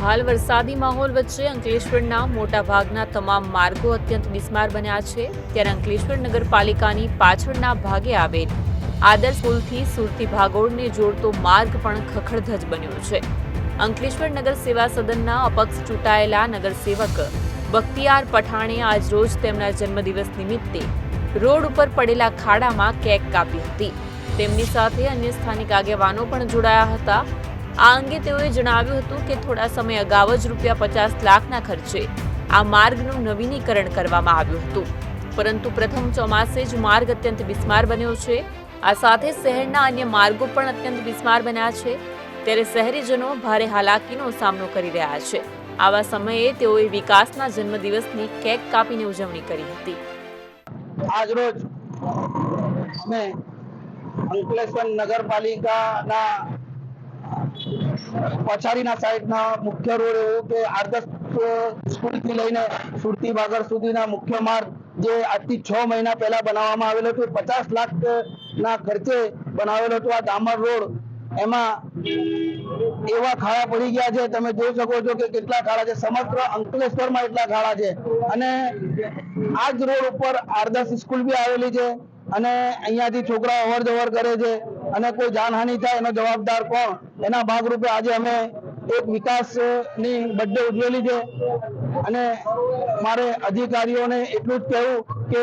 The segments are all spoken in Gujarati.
હાલ વરસાદી માહોલ વચ્ચે અંકલેશ્વરના મોટા ભાગના તમામ માર્ગો અત્યંત બિસ્માર બન્યા છે. ત્યારે અંકલેશ્વર નગરપાલિકાની પાછળના ભાગે આવેલ આદર્શ પુલથી સુરતી ભાગોળને જોડતો માર્ગ પણ ખખડધજ બન્યો છે. અંકલેશ્વર નગર સેવા સદનના અપક્ષ ચૂંટાયેલા નગરસેવક બખ્તિયાર પઠાણે આજરોજ તેમના જન્મદિવસ નિમિત્તે રોડ ઉપર પડેલા ખાડામાં કેક કાપી હતી. તેમની સાથે અન્ય સ્થાનિક આગેવાનો પણ જોડાયા હતા. આ અંગે તેઓએ જણાવ્યું હતું કે થોડા સમય અગાઉ જ રૂપિયા પચાસ લાખના ખર્ચે આ માર્ગનું નવીનીકરણ કરવામાં આવ્યું હતું. પરંતુ પ્રથમ ચોમાસે જ માર્ગ અત્યંત બિસ્માર બન્યો છે. આ સાથે શહેરના અન્ય માર્ગો પણ અત્યંત બિસ્માર બન્યા છે. ત્યારે શહેરીજનો ભારે હાલાકીનો સામનો કરી રહ્યા છે. આવા સમયે તેઓએ વિકાસના જન્મદિવસની કેક કાપીને ઉજવણી કરી હતી. આજ રોજ અમે અંકલેશ્વર નગરપાલિકાના પછાડીના સાઈડના મુખ્ય રોડ એવો કે આદર્શ સ્કૂલથી લઈને સુરતી બાગર સુધીના મુખ્ય માર્ગ જે આજથી છ મહિના પહેલા બનાવવામાં આવેલો હતો પચાસ લાખ ના ખર્ચે બનાવેલો હતો આ ડામર રોડ. એમાં એવા ખાડા પડી ગયા છે, તમે જોઈ શકો છો કે કેટલા ખાડા છે. સમગ્ર અંકલેશ્વરમાં એટલા ખાડા છે. અને આ જ રોડ ઉપર આદર્શ સ્કૂલ બી આવેલી છે અને અહીંયાથી છોકરાઓ અવર જવર કરે છે અને કોઈ જાનહાનિ થાય એનો જવાબદાર કોણ? એના ભાગરૂપે આજે અમે એક વિકાસની બર્થડે ઉજવેલી છે. અને મારે અધિકારીઓને એટલું જ કહેવું કે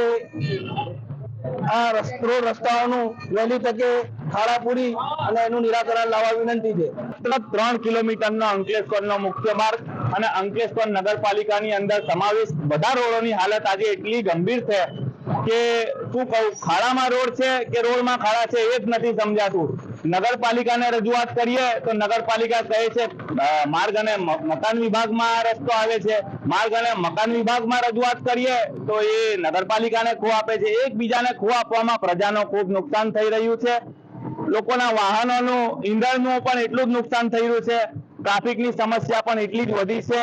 આ રોડ રસ્તાઓનું વહેલી તકે ખાડા અને એનું નિરાકરણ લાવવા વિનંતી છે. ત્રણ કિલોમીટરનો અંકલેશ્વરનો મુખ્ય માર્ગ અને અંકલેશ્વર નગરપાલિકાની અંદર સમાવેશ બધા રોડોની હાલત આજે એટલી ગંભીર છે કે શું કહું, ખાડામાં રોડ છે કે રોડમાં ખાડા છે એ જ નથી સમજાતું. નગરપાલિકાને રજૂઆત કરીએ તો નગરપાલિકા કહે છે માર્ગ અને મકાન વિભાગમાં રસ્તો આવે છે. માર્ગ અને મકાન વિભાગમાં રજૂઆત કરીએ તો એ નગરપાલિકાને ખો આપે છે. એકબીજાને ખો આપવામાં પ્રજાનો ખૂબ નુકસાન થઈ રહ્યું છે. લોકોના વાહનોનું, ઈંધણનું પણ એટલું જ નુકસાન થઈ રહ્યું છે. ટ્રાફિકની સમસ્યા પણ એટલી જ વધી છે.